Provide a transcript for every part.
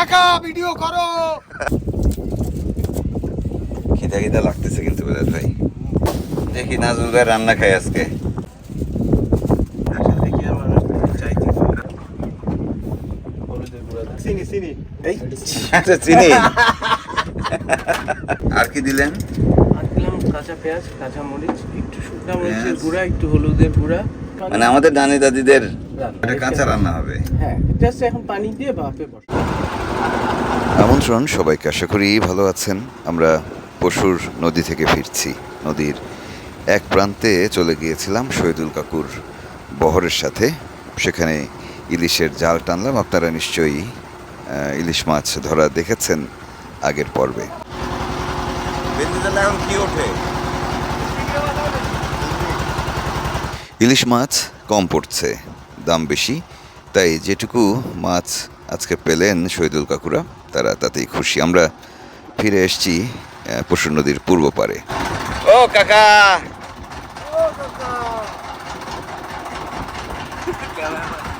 কাকা ভিডিও করো। খিদা খিদা লাগতেছে কিন্তু বেলাল ভাই। দেখি নাজুল ভাই রান্না খাই আজকে। চিনি আচ্ছা চিনি। আর কি দিলেন? আর দিলাম কাঁচা পেঁয়াজ কাঁচা মরিচ একটু শুকনা মরিচের গুঁড়া একটু হলুদের গুঁড়া। মানে আমাদের নানি দাদিদের কাঁচা রান্না হবে। হ্যাঁ জাস্ট এখন পানি দিয়ে ভাপে বসা। আমন্ত্রণ সবাইকে, আশা করি ভালো আছেন। আমরা পশুর নদী থেকে ফিরছি। নদীর এক প্রান্তে চলে গিয়েছিলাম শহীদুল কাকুর বহরের সাথে। সেখানে ইলিশের জাল টানলাম। আপনারা নিশ্চয়ই ইলিশ মাছ ধরা দেখেছেন আগের পর্বে। ইলিশ মাছ কম পড়ছে, দাম বেশি, তাই যেটুকু মাছ পেলেন শহীদুল কাকুরা। তারা তাতেই খুশি। আমরা ফিরে এসেছি পশুর নদীর পূর্ব পারে। ও কাকা!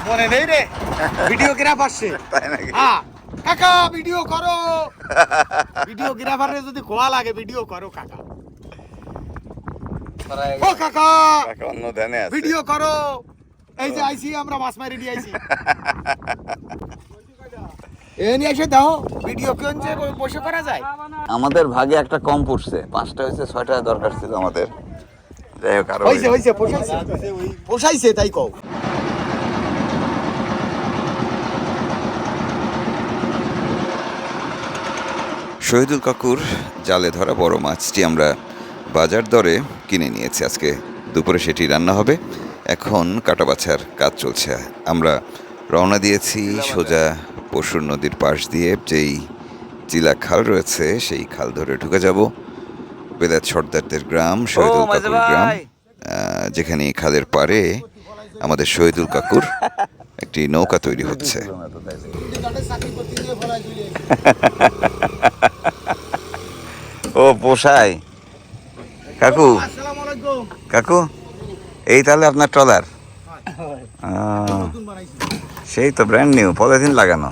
মনে নেই রে। ভিডিও গ্রাফার সে হ্যাঁ কাকা ভিডিও করো। ভিডিও গ্রাফারে যদি কোয়া লাগে ভিডিও করো কাকা। ও কাকা! কাকা অন্য ধ্যানে আছে। ভিডিও করো। এই যে আইছি আমরা মাছ মারি দিয়ে আইছি এ নিয়ে এসে দাও। ভিডিও কেন বসে করা যায়? আমাদের ভাগে একটা কম পড়ছে। পাঁচটা হয়েছে ছয়টা দরকার ছিল আমাদের। যাই হোক আরও হইছে হইছে পোষাইছে। পোষাইছে তাই কও। শহীদুল কাকুর জালে ধরা বড় মাছটি আমরা বাজার দরে কিনে নিয়েছি। আজকে দুপুরে সেটি রান্না হবে। এখন কাটা বাছার কাজ চলছে। আমরা রওনা দিয়েছি সোজা পশুর নদীর পাশ দিয়ে যেই জিলা খাল রয়েছে সেই খাল ধরে ঢুকে যাব। বেদাত সর্দারদের গ্রাম শহীদুল কাকুর গ্রাম যেখানে খালের পারে আমাদের শহীদুল কাকুর একটি নৌকা তৈরি হচ্ছে। ও পোষায়। কাকু কাকু এই তাহলে আপনার ট্রলার? সেই তো ব্র্যান্ড নিউ পলিথিন লাগানো।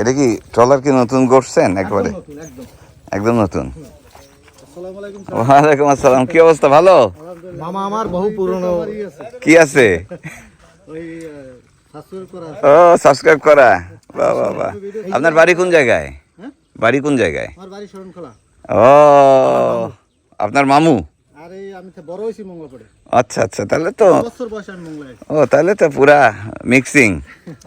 এটা কি ট্রলার কি নতুন করছেন একবারে? একদম। নতুন। ওয়ালাইকুম আসসালাম। কি অবস্থা? ভালো? মামা আমার বহু পুরনো। কি আছে? ও সাবস্ক্রাইব করা। বাহ বাহ বাহ। আপনার বাড়ি কোন জায়গায়? বাড়ি কোন জায়গায়? আমার বাড়ি শরণখোলা। ও আপনার মামু? আরে আমি তো বড় হয়েছি মঙ্গলপুরে। আচ্ছা আচ্ছা তাহলে তো বছর বয়স আমি মঙ্গলায় ও তাহলে তো পুরা মিক্সিং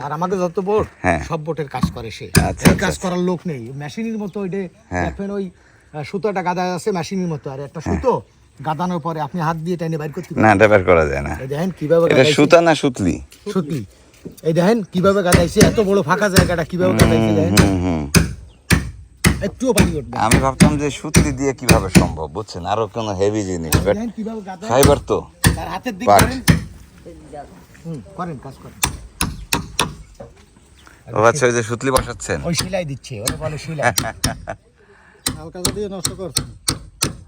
আর আমাদের যত বোট হ্যাঁ। সব বোটের কাজ করে সে। আচ্ছা, আচ্ছা, কাজ। করার লোক নেই। মেশিনের মতো ওইটা হ্যাঁ। ওই সুতোটা গাদা আছে মেশিনের মতো। আর একটা সুতো গাদানোর পরে আপনি হাত দিয়ে টেনে বাইর করতে না এটা বের করা যায় না। দেখেন কীভাবে এটা সুতা না সুতলি? সুতলি। এই দেখেন কীভাবে গাদাইছে এত বড় ফাঁকা জায়গাটা কীভাবে গাদাইছে দেখেন। একটুও পানি উঠবে আমি ভাবতাম যে সুতলি দিয়ে কীভাবে সম্ভব বুঝছেন? আরও কোনো হেভি জিনিস ফাইবার তো। তার হাতের দিক করেন। হুম, করেন কাজ করেন। ও আচ্ছা ওই যে সুতলি বসাচ্ছেন? ওই সেলাই দিচ্ছে ওরা বলে সেলাই। হালকা দিয়ে নষ্ট করছে।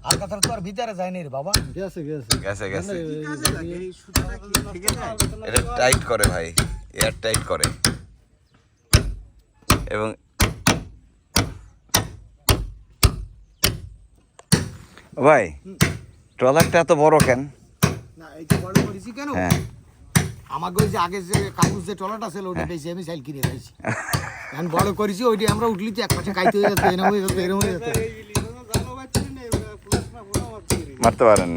আর কথা তো আর ভিতরে যায়নি রে বাবা। গেছে গেছে। গেছে গেছে। এটা টাইট করে ভাই এয়ার টাইট করে। এবং ভাই ট্রলারটা এত বড় কেন? না বড় করেছি কেন? হ্যাঁ। আমাকে ওই যে আগে যে কাগজ যে টলাটা ছিল ওটা বেশি আমি সাইল কিনে খাইছি এখন বড় করেছি ওইটা আমরা উঠলি তো এক পাশে খাইতে হয়ে এরম হয়ে এরম হয়ে মারতে পারেন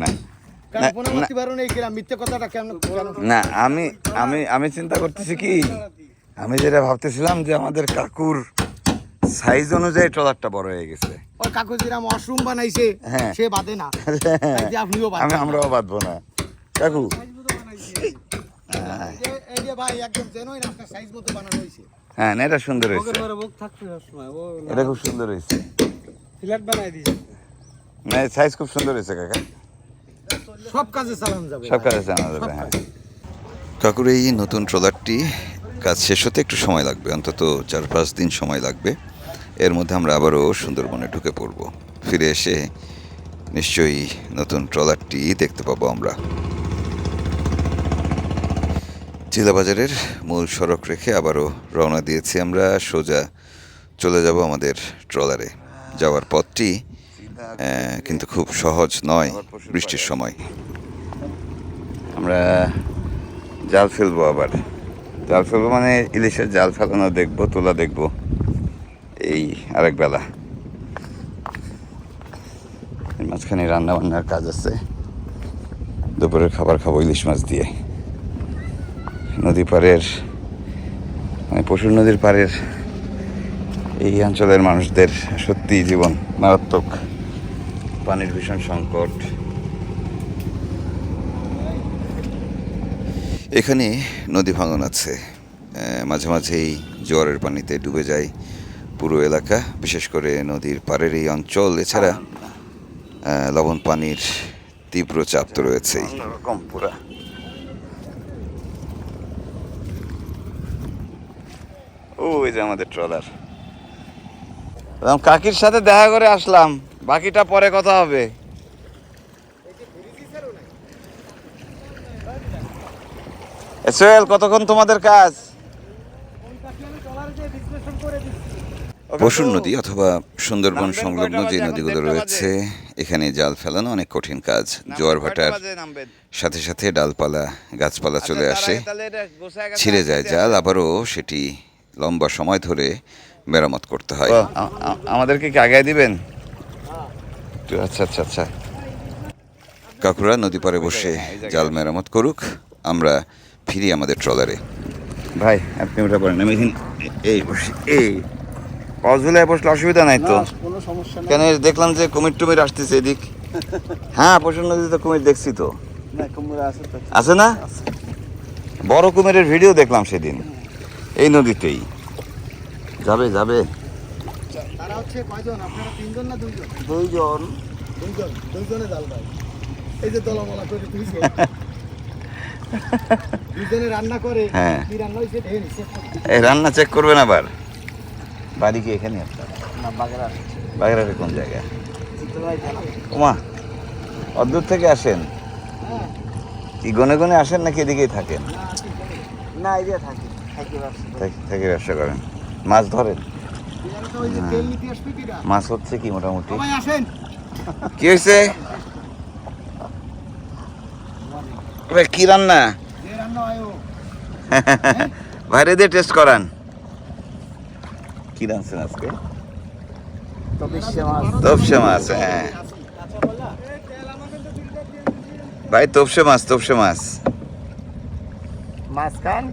না আমি আমি আমি চিন্তা করতেছি কি আমি যেটা ভাবতেছিলাম যে আমাদের কাকুর সাইজ অনুযায়ী ট্রলারটা বড় হয়ে গেছে। ওই কাগজ যেরাম ওয়াশরুম বানাইছে হ্যাঁ। সে বাদে না। তাই আপনিও বাদ। আমি আমরাও বাঁধবো না। কাকু। এই যে ভাই একদম জেনুইন আপনার সাইজ মতো বানানো হ্যাঁ না এটা সুন্দর হয়েছে। এটা খুব সুন্দর হয়েছে। ফ্ল্যাট বানাই দিয়েছে। না সাইজ খুব সুন্দর হয়েছে কাকা। সব কাজে চালানো যাবে। সব কাজে যাবে হ্যাঁ। কাকুর এই নতুন ট্রলারটি কাজ শেষ হতে একটু সময় লাগবে অন্তত চার পাঁচ দিন সময় লাগবে। এর মধ্যে আমরা আবারও সুন্দরবনে ঢুকে পড়ব। ফিরে এসে নিশ্চয়ই নতুন ট্রলারটি দেখতে পাবো আমরা। জেলা বাজারের মূল সড়ক রেখে আবারও রওনা দিয়েছি আমরা। সোজা চলে যাব আমাদের ট্রলারে। যাওয়ার পথটি কিন্তু খুব সহজ নয় বৃষ্টির সময়। আমরা জাল ফেলব আবার। জাল ফেলব মানে ইলিশের জাল ফেলানো দেখব, তোলা দেখব। এই আরেক বেলা। মাঝখানে রান্না বান্নার কাজ আছে। দুপুরের খাবার খাব ইলিশ মাছ দিয়ে। নদী পাড়ের মানে পশুর নদীর পাড়ের এই অঞ্চলের মানুষদের সত্যি জীবন মারাত্মক। পানির ভীষণ সংকট। এখানে নদী ভাঙন আছে। মাঝে মাঝেই জোয়ারের পানিতে ডুবে যায়। পুরো এলাকা বিশেষ করে নদীর পাড়ের এই অঞ্চল। এছাড়া লবণ পানির তীব্র চাপ তো রয়েছেই। রকম ও এই যে আমাদের ট্রলার। কাকির সাথে দেখা করে আসলাম। বাকিটা পরে কথা হবে। সোহেল কতক্ষণ তোমাদের কাজ? পশুর নদী অথবা সুন্দরবন সংলগ্ন যে নদীগুলো রয়েছে এখানে জাল ফেলানো অনেক কঠিন কাজ। জোয়ার ভাটার সাথে সাথে ডালপালা গাছপালা চলে আসে। ছিঁড়ে যায় জাল আবারও সেটি লম্বা সময় ধরে মেরামত করতে হয়। আমাদেরকে কি আগায় দিবেন? আচ্ছা আচ্ছা আচ্ছা। কাকুরা নদী পারে বসে জাল মেরামত করুক আমরা ফিরি আমাদের ট্রলারে। ভাই আপনি ওটা পড়েন। আমি এই বসি এই। কজুলায় বসলে অসুবিধা নাই তো। কোনো সমস্যা কেন দেখলাম যে কুমির টুমির আসতেছে এদিক। হ্যাঁ পশুর নদীতে কুমির দেখছি তো। আছে আছে না? বড় কুমিরের ভিডিও দেখলাম সেদিন। এই নদীতেই। যাবে যাবে। তারা হচ্ছে কয়জন? আপনারা তিনজন না দুইজন? দুইজন। দুইজন দুইজনে জাল ভাই এই যে দলামলা করে তুইছে দুইজনে রান্না করে। হ্যাঁ। কি রান্না হয়েছে? এই রান্না চেক করবেন আবার। বাড়ি কি এখানে আপনার বাগেরহাটে। কোন জায়গায়? ওমা অদ্দূর থেকে আসেন? হ্যাঁ। কি গনে গনে আসেন নাকি এদিকেই থাকেন? না থাকি থাকি ব্যবসা করেন। মাছ ধরেন? এখানে তো ওই যে তেল নিতে আসবে কিরা মাছ হচ্ছে কি মোটামুটি? কি হয়েছে? কি রান্না? হয় বাইরে দিয়ে টেস্ট করান। কি রাঁধছেন আজকে? তপসে মাছ হ্যাঁ। ভাই তপসে মাছ তপসে মাছ মাছ খান?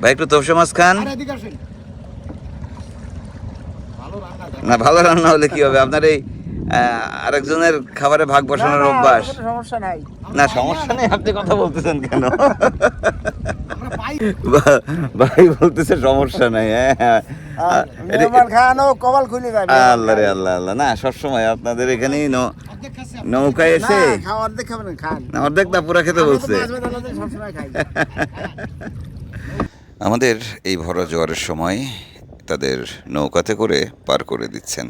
ভাই একটু তপসে মাছ খান। না ভালো রান্না হলে কি হবে? আপনার এই আরেকজনের খাবারে ভাগ বসানোর অভ্যাস। সমস্যা নাই। না সমস্যা নেই আপনি কথা বলতেছেন কেন? ভাই বলতেছে সমস্যা নাই হ্যাঁ হ্যাঁ। আল্লাহ রে আল্লাহ আল্লাহ। না সবসময় আপনাদের এখানেই ন- নৌকায় এসে অর্ধেক না, পুরা খেতে বলছে। আমাদের এই ভরা জোয়ারের সময় তাদের নৌকাতে করে পার করে দিচ্ছেন।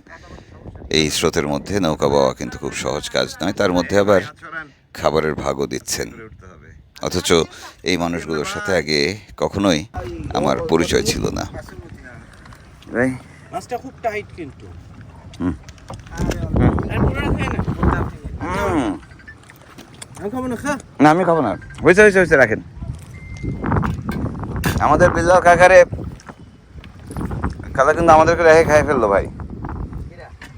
এই স্রোতের মধ্যে নৌকা বাওয়া কিন্তু খুব সহজ কাজ নয় তার মধ্যে আবার খাবারের ভাগও দিচ্ছেন। অথচ এই মানুষগুলোর সাথে আগে কখনোই আমার পরিচয় ছিল না। মাছটা খুব টাইট কিন্তু। হুম। আর পুরোটা খাই না? আমি খাব না খা। না আমি খাব না। হয়েছে হয়েছে হয়েছে রাখেন। আমাদের বিল্লাল কাকারে কাকা কিন্তু আমাদেরকে রেখে খাই ফেলল ভাই।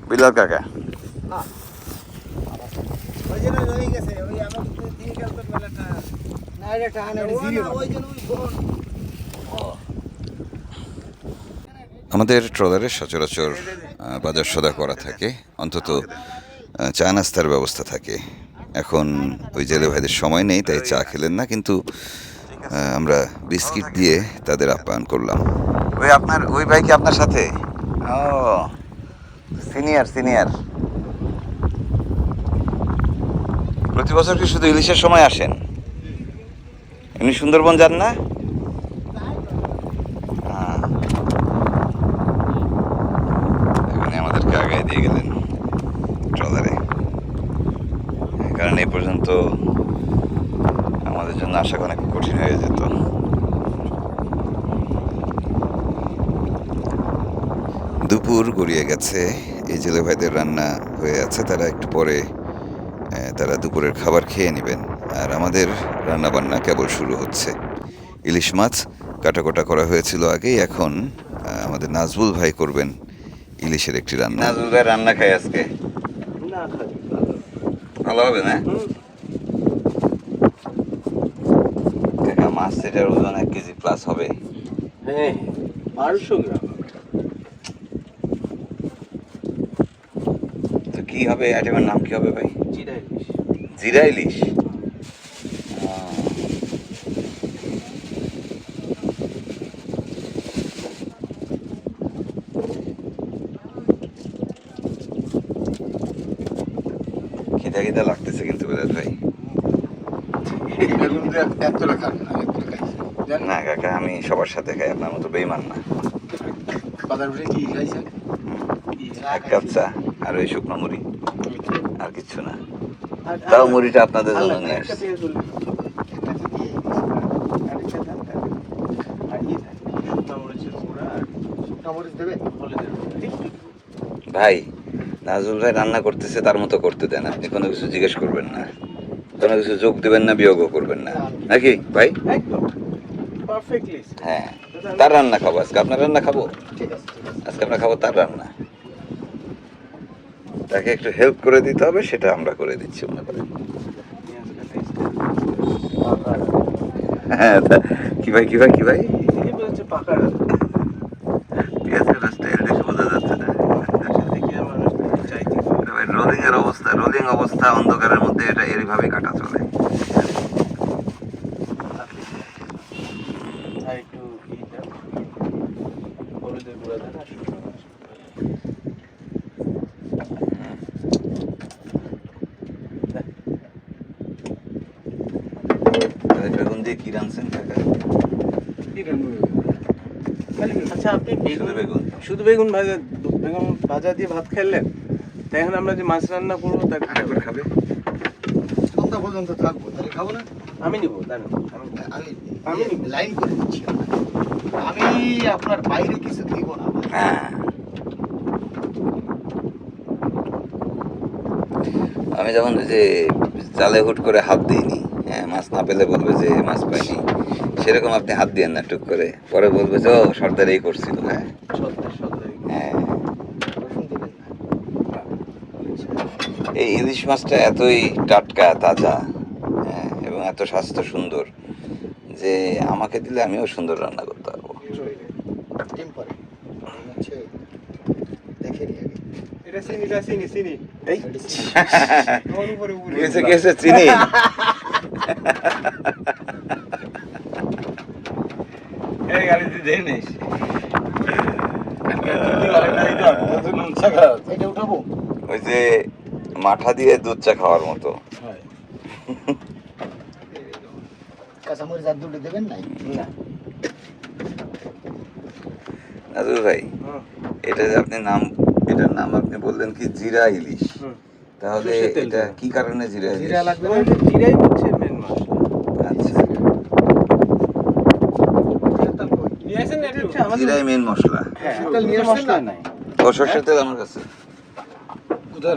বিল্লাল কাকা। আমাদের ট্রলারে সচরাচর বাজার সদা করা থাকে। অন্তত চা নাস্তার ব্যবস্থা থাকে। এখন ওই জেলে ভাইদের সময় নেই তাই চা খেলেন না কিন্তু আমরা বিস্কিট দিয়ে তাদের আপ্যায়ন করলাম। ওই আপনার ওই ভাই কি আপনার সাথে? ও সিনিয়র সিনিয়র। প্রতি বছর কি শুধু ইলিশের সময় আসেন? এমনি সুন্দরবন যান না? হ্যাঁ। আমাদেরকে আগায় দিয়ে গেলেন ট্রলারে। কারণ এই পর্যন্ত আমাদের জন্য অনেক কঠিন হয়ে যেত। দুপুর গড়িয়ে গেছে। এই জেলে ভাইদের রান্না হয়ে আছে। তারা একটু পরে তারা দুপুরের খাবার খেয়ে নেবেন। আর আমাদের রান্না বান্না কেবল শুরু হচ্ছে। ইলিশ মাছ কাটাকোটা করা হয়েছিল আগেই এখন আমাদের নাজবুল ভাই করবেন ইলিশের একটি রান্না। নাজবুল ভাই রান্না খাই আজকে? ভালো। হবে না? মাছ সেটার ওজন এক কেজি প্লাস হবে। হ্যাঁ বারোশো গ্রাম। তো কি হবে? আইটেমের নাম কি হবে ভাই? জিরা ইলিশ। জিরা ইলিশ খিদা খিদা লাগতেছে কিন্তু বেলাল ভাই এতটা খান না এতটা খাইছি না কাকা আমি সবার সাথে খাই আপনার মতো বেইমান না। বাজার উঠে কি খাইছেন? এক কাপ চা আর ওই শুকনো মুড়ি। আর কিচ্ছু না। তাও মুড়িটা আপনাদের জন্য নিয়ে আসছি। ইয়ে ভাই নাজুল ভাই রান্না করতেছে তার মতো করতে দেন। আপনি কোনো কিছু জিজ্ঞেস করবেন না। কোনো কিছু যোগ দেবেন না বিয়োগও করবেন না। নাকি ভাই? হ্যাঁ। তার রান্না খাব আজকে। আপনার রান্না খাব? ঠিক আছে আজকে আমরা খাব তার রান্না। তাকে একটু হেল্প করে দিতে হবে সেটা আমরা করে দিচ্ছি মনে করেন। হ্যাঁ কি ভাই কি ভাই কি ভাই এই বলছে পাকা রান্না। পেঁয়াজ কাটার স্টাইল দেখে বোঝা যাচ্ছে না দেখি আর মানুষ চাইতে পারে। ভাই রোলিং এর অবস্থা অবস্থা অন্ধকারের মধ্যে এটা এইভাবে কাটা চলে। বেগুন দিয়ে কি রাঁধছেন কাকা? আচ্ছা আপনি শুধু বেগুন। শুধু বেগুন ভাজা বেগুন ভাজা দিয়ে ভাত খেলেন? তাই এখন আমরা যে মাছ রান্না করব তা আরেকবার খাবে? সন্ধ্যা পর্যন্ত থাকব তাহলে খাব না? আমি নিবো দাঁড়ান আমি আমি লাইন করে দিচ্ছি আমি আপনার বাইরে কিছু দিব না। হ্যাঁ। আমি যখন যে জালে হুট করে হাত দিইনি হ্যাঁ মাছ না পেলে বলবে যে মাছ পাইনি সেরকম আপনি হাত দিয়েন না টুক করে। পরে বলবে যে ও সর্দার এই করছিল। হ্যাঁ হ্যাঁ রসুন দিবেন না এই ইলিশ মাছটা এতই টাটকা তাজা হ্যাঁ এবং এত স্বাস্থ্য সুন্দর যে আমাকে দিলে আমিও সুন্দর রান্না করতে পারব চিনি ওই যে মাঠা দিয়ে দুধ চা খাওয়ার মতো। কাঁচামরিচ আর দুটো দেবেন নাই? না। নাজুর ভাই এটা যে আপনি নাম এটার নাম আপনি বললেন কি জিরা ইলিশ। তাহলে এটা কি কারণে জিরা ইলিশ? জিরা লাগবে না? জিরাই হচ্ছে মেন মশলা। আচ্ছা। জিরাই মেন মশলা। হ্যাঁ তেল নিয়ে মশলা নাই। ও সর্ষের তেল আমার কাছে। কি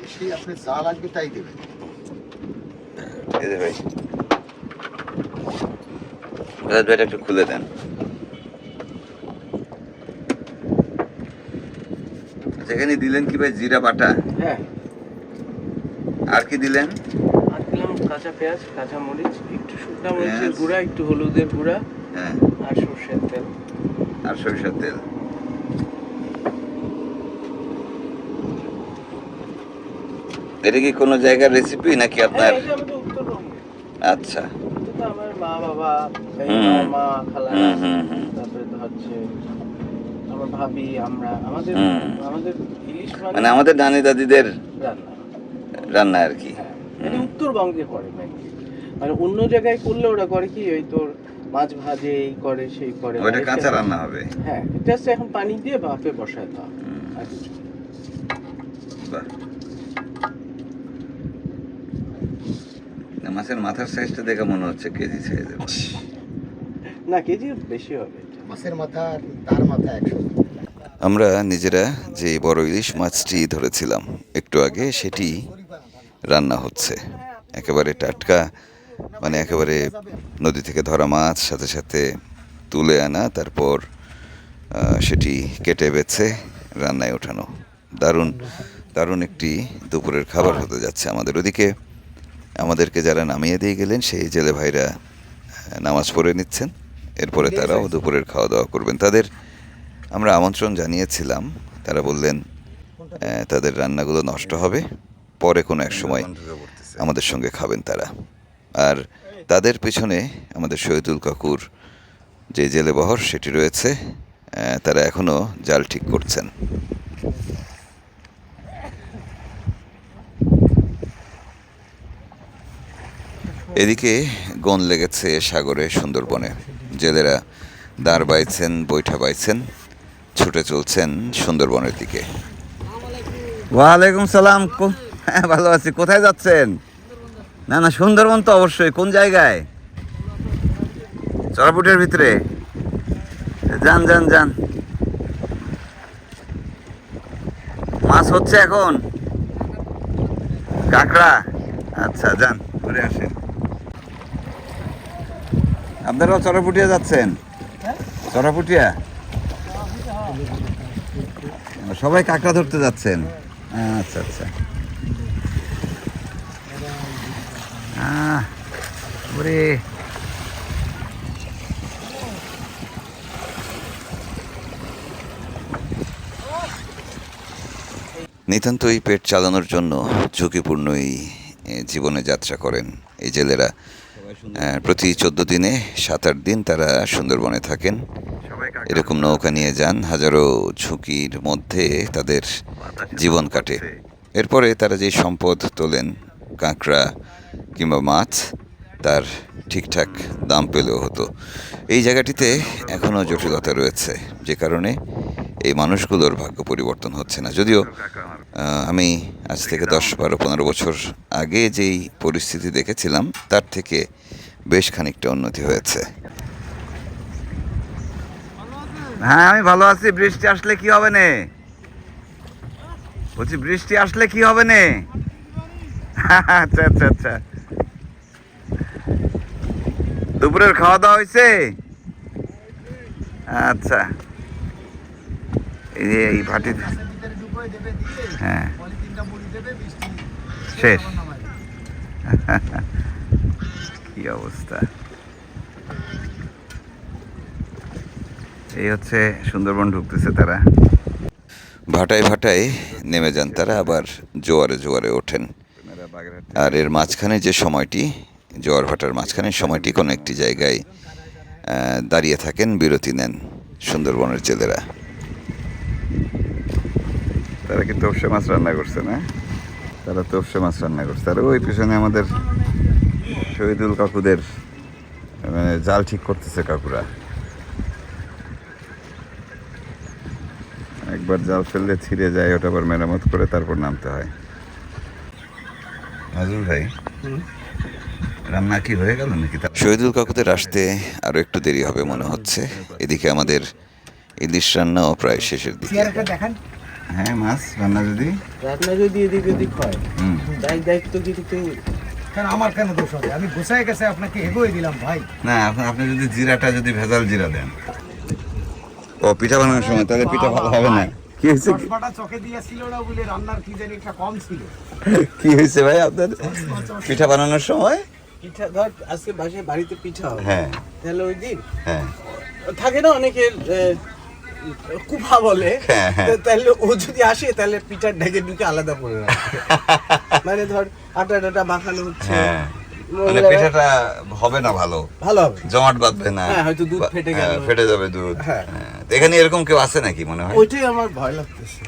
বেশি আপনি যা লাগবে তাই দেবেন। ভাই। একটু খুলে দেন। যেখানে দিলেন কি ভাই? জিরা বাটা? হ্যাঁ। আর কি দিলেন? কাঁচা পেঁয়াজ কাঁচা মরিচ একটু শুকনো মরিচের গুঁড়া একটু হলুদের গুঁড়া হ্যাঁ। আর সর্ষের তেল। আর সরিষার তেল। এটা কি কোনো জায়গার রেসিপি নাকি হ্যাঁ আপনার? আচ্ছা। আমার মা বাবা মা খালা তারপরে তো হচ্ছে আমার ভাবি আমরা। আমাদের আমাদের মানে আমাদের নানি দাদিদের রান্না আর কি। এটা উত্তরবঙ্গে করে mainly। মানে অন্য জায়গায় করলে ওরা করে কি ওই তোর মাছ ভাজে এই করে সেই করে। ওইটা কাঁচা রান্না হবে। হ্যাঁ এটা জাস্ট এখন পানি দিয়ে ভাপে বসায় দাও আর কিছু। না। মাছের মাথার সাইজটা দেখে মনে হচ্ছে কেজি সাইজের না কেজি বেশি হবে। মাছের মাথা আর তার মাথা একশো। আমরা নিজেরা যে বড় ইলিশ মাছটি ধরেছিলাম একটু আগে সেটি রান্না হচ্ছে। একেবারে টাটকা মানে একেবারে নদী থেকে ধরা মাছ সাথে সাথে তুলে আনা তারপর সেটি কেটে বেছে রান্নায় ওঠানো। দারুণ দারুণ একটি দুপুরের খাবার হতে যাচ্ছে আমাদের। ওদিকে আমাদেরকে যারা নামিয়ে দিয়ে গেলেন সেই জেলে ভাইরা নামাজ পড়ে নিচ্ছেন। এরপরে তারাও দুপুরের খাওয়া দাওয়া করবেন। তাদের আমরা আমন্ত্রণ জানিয়েছিলাম। তারা বললেন তাদের রান্নাগুলো নষ্ট হবে। পরে কোনো এক সময় আমাদের সঙ্গে খাবেন তারা। আর তাদের পেছনে আমাদের শহীদুল কাকুর যে জেলে বহর সেটি রয়েছে। আহ, তারা এখনও জাল ঠিক করছেন। এদিকে গন লেগেছে সাগরে সুন্দরবনে। জেলেরা দাঁড় বাইছেন বৈঠা বাইছেন ছুটে চলছেন সুন্দরবনের দিকে। ওয়ালাইকুম সালাম কো- হ্যাঁ ভালো আছি। কোথায় যাচ্ছেন? না না, সুন্দরবন তো অবশ্যই। কোন জায়গায়? চড়াপুটের ভিতরে। যান যান যান। মাছ হচ্ছে এখন? কাঁকড়া? আচ্ছা যান, ঘুরে আসেন। আপনারাও চড়াপুটিয়া যাচ্ছেন? চড়াপুটিয়া? সবাই কাঁকড়া ধরতে যাচ্ছেন। আচ্ছা আচ্ছা। ওরে। নিতান্তই পেট চালানোর জন্য ঝুঁকিপূর্ণই জীবনে যাত্রা করেন এই জেলেরা। প্রতি চোদ্দ দিনে সাত আট দিন তারা সুন্দরবনে থাকেন। এরকম নৌকা নিয়ে যান হাজারো ঝুঁকির মধ্যে তাদের জীবন কাটে। এরপরে তারা যে সম্পদ তোলেন কাঁকড়া কিংবা মাছ, তার ঠিকঠাক দাম পেলেও হতো। এই জায়গাটিতে এখনও জটিলতা রয়েছে, যে কারণে এই মানুষগুলোর ভাগ্য পরিবর্তন হচ্ছে না। যদিও আমি আজ থেকে দশ, বারো, পনেরো বছর আগে যেই পরিস্থিতি দেখেছিলাম, তার থেকে বেশ খানিকটা উন্নতি হয়েছে। হ্যাঁ আমি ভালো আছি। বৃষ্টি আসলে কি হবে নে? বলছি, বৃষ্টি আসলে কি হবে নে? আচ্ছা আচ্ছা আচ্ছা। দুপুরের খাওয়া দাওয়া হয়েছে আচ্ছা। এই যে এই ভাটি হ্যাঁ। শেষ। কি অবস্থা? এই হচ্ছে সুন্দরবন ঢুকতেছে তারা। ভাটায় ভাটায় নেমে যান তারা আবার জোয়ারে জোয়ারে ওঠেন। আর এর মাঝখানে যে সময়টি জোয়ার ভাটার মাঝখানে সময়টি কোনো একটি জায়গায় দাঁড়িয়ে থাকেন বিরতি নেন সুন্দরবনের জেলেরা তারা কি তোপসে মাছ রান্না করছে না? তারা তোপসে মাছ রান্না করছে। আর ওই পিছনে আমাদের শহীদুল কাকুদের মানে জাল ঠিক করতেছে কাকুরা। একবার জাল ফেললে ছিঁড়ে যায় ওটা আবার মেরামত করে তারপর নামতে হয়। নাজুল ভাই রান্না কি হয়ে গেল নাকি? তা- শহীদুল কাকুদের আসতে আরও একটু দেরি হবে মনে হচ্ছে। এদিকে আমাদের ইলিশ রান্নাও প্রায় শেষের দিকে। হ্যাঁ মাছ রান্না যদি। রান্না যদি এদিক ওদিক হয় তাই দায়িত্ব কিন্তু কেন আমার কেন দোষ হবে? আমি গোসাই গেছে আপনাকে এগোয় দিলাম ভাই। না আপনি আপনি যদি জিরাটা যদি ভেজাল জিরা দেন। ও পিঠা বানানোর সময় তাহলে পিঠা ভালো হবে না। কি হয়েছে? চশমাটা দিয়েছিল না বলে রান্নার কি জানি একটা কম ছিল। কি হয়েছে ভাই আপনার পিঠা বানানোর সময়? পিঠা ধর আজকে বাসায় বাড়িতে পিঠা হবে। হ্যাঁ। তাহলে ওই দিন হ্যাঁ। থাকে না অনেকের কুফা বলে হ্যাঁ, হ্যাঁ। তাহলে ও যদি আসে তাহলে পিঠার ঢেকে ঢুকে আলাদা রাখে। মানে ধর আটা টাটা মাখানো হচ্ছে। হ্যাঁ। মানে পিঠাটা হবে না ভালো। ভালো হবে। জমাট বাঁধবে না। হ্যাঁ, হয়তো দুধ ফেটে গেল। ফেটে যাবে দুধ। হ্যাঁ। হ্যাঁ। এখানে এরকম কেউ আছে নাকি মনে হয়? ওইটাই আমার ভয় লাগতেছে।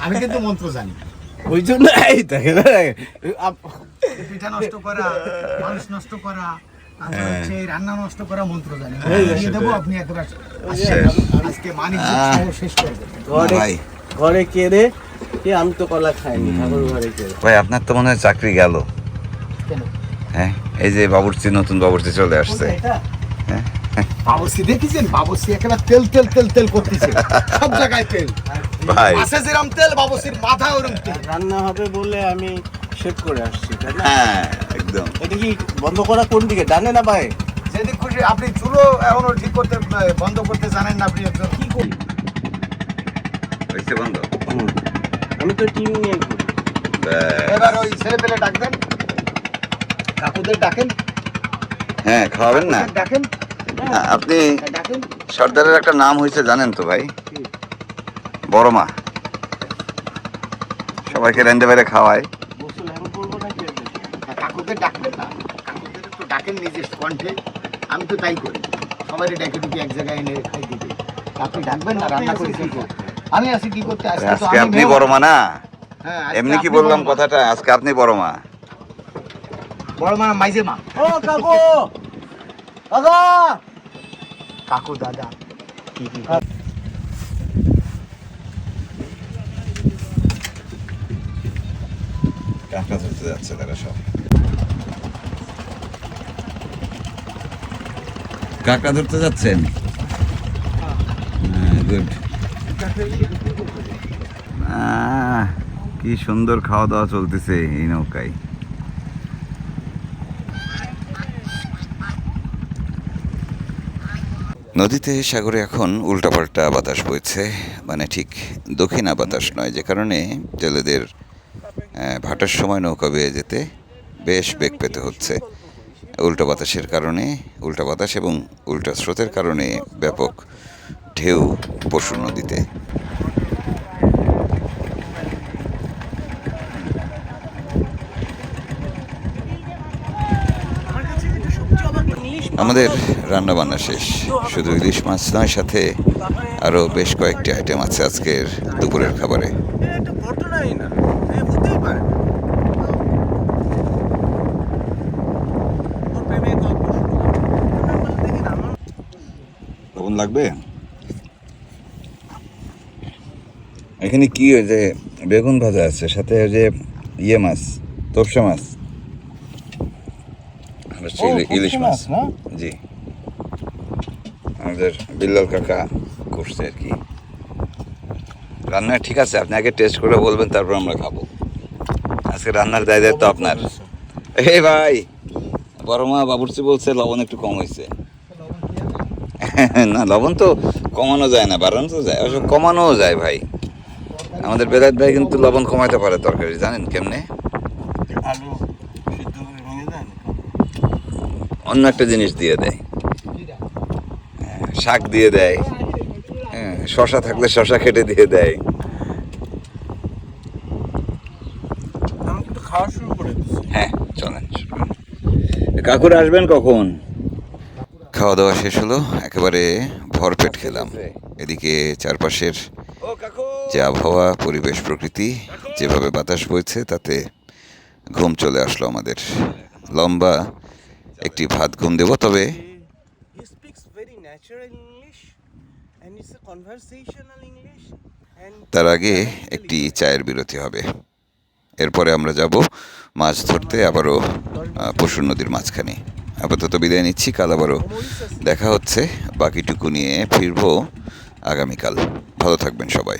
আমি কিন্তু মন্ত্র জানি। ওই জন্য এই পিঠা নষ্ট করা মানুষ নষ্ট করা এই রান্না নষ্ট করা মন্ত্র জানি। হ্যাঁ, দেবো আপনি একবার আজকে মানিক শেষ করবেন ঘরে ভাই। ঘরে কেড়ে কে আমি তো কলা খাইনি ঠাকুর ঘরে কেড়ে ভাই আপনার তো মনে হয় চাকরি গেল। হ্যাঁ এই যে বাবুর্চি নতুন বাবুর্চি চলে আসছে। বাবুসি দেখেছেন? বাবুসি একেবারে তেল তেল তেল তেল করতেছে। সব জায়গায় তেল। ভাই। মাছে যেরকম তেল বাবুসির মাথা ওরকম তেল। রান্না হবে বলে আমি শেভ করে আসছি তাই না? হ্যাঁ একদম। এটা কি বন্ধ করা কোন দিকে? ডানে না বাই যেদিক খুশি আপনি চুলো এখনও ঠিক করতে বন্ধ করতে জানেন না আপনি একজন। কি করি? হয়েছে বন্ধ। আমি তো টিম নিয়ে করি এবার ওই ছেলে পেলে ডাকবেন কাকুদের ডাকেন। হ্যাঁ খাওয়াবেন না। ডাকেন। আপনি হ্যাঁ, সর্দারের একটা নাম হয়েছে জানেন তো ভাই? বড় মা সবাইকে রেন্ডে বাইরে খাওয়ায়। ডাকবেন না। একটু ডাকেন নিজের কণ্ঠে। আমি তো তাই করি। সবাই ডেকে ডুকে এক জায়গায় এনে খাই দিতে। আপনি ডাকবেন না রান্না করে আমি আছি কি করতে আজকে তো আজকে আমি আপনি বড় মা না? হ্যাঁ, এমনি কি বললাম কথাটা? আজকে আপনি বড় মা বড় মা মাইজে মা ও কাকু! দাদা কাকু দাদা কি কি ধরতে যাচ্ছে তারা সব। কাঁকড়া ধরতে যাচ্ছেন? গুড কি সুন্দর খাওয়া দাওয়া চলতেছে এই নৌকায়। নদীতে সাগরে এখন উল্টাপাল্টা বাতাস বইছে মানে ঠিক দক্ষিণা বাতাস নয়, যে কারণে জেলেদের ভাটার সময় নৌকা বেয়ে যেতে বেশ বেগ পেতে হচ্ছে। উল্টা বাতাসের কারণে, উল্টা বাতাস এবং উল্টা স্রোতের কারণে ব্যাপক ঢেউ পশু নদীতে। আমাদের রান্না বান্না শেষ। শুধু ইলিশ মাছ নয়, সাথে আরও বেশ কয়েকটি আইটেম আছে আজকের দুপুরের খাবারে। লবণ লাগবে? এখানে কি ওই যে বেগুন ভাজা আছে, সাথে ওই যে ইয়ে মাছ তোপসা মাছ। ইলিশ মাছ জি। আমাদের বিল্লাল কাকা করছে আর কি। রান্না ঠিক আছে আপনি আগে টেস্ট করে বলবেন তারপর আমরা খাব। আজকে রান্নার দায় দায়িত্ব আপনার। এই ভাই বড় মা বাবুর্চি বলছে লবণ একটু কম হয়েছে। না লবণ তো কমানো যায় না বাড়ানো তো যায় অবশ্য কমানোও যায় ভাই। আমাদের বেলায়েত ভাই কিন্তু লবণ কমাইতে পারে তরকারি জানেন কেমনে আলু সিদ্ধ করে ভেঙে দেন অন্য একটা জিনিস দিয়ে দেয়। হ্যাঁ, শাক দিয়ে দেয়। হ্যাঁ শশা থাকলে শশা কেটে দিয়ে দেয়। আমি কিন্তু খাওয়া শুরু করে দিচ্ছি। হ্যাঁ চলেন কাকুর আসবেন কখন? খাওয়া দাওয়া শেষ হলো একেবারে ভরপেট খেলাম। এদিকে চারপাশের যে আবহাওয়া পরিবেশ প্রকৃতি যেভাবে বাতাস বইছে তাতে ঘুম চলে আসলো আমাদের। লম্বা একটি ভাত ঘুম দেব তবে তার আগে একটি চায়ের বিরতি হবে। এরপরে আমরা যাব মাছ ধরতে আবারও পশুর নদীর মাঝখানে। আপাতত বিদায় নিচ্ছি কাল আবারও দেখা হচ্ছে। বাকিটুকু নিয়ে ফিরবো আগামীকাল। ভালো থাকবেন সবাই।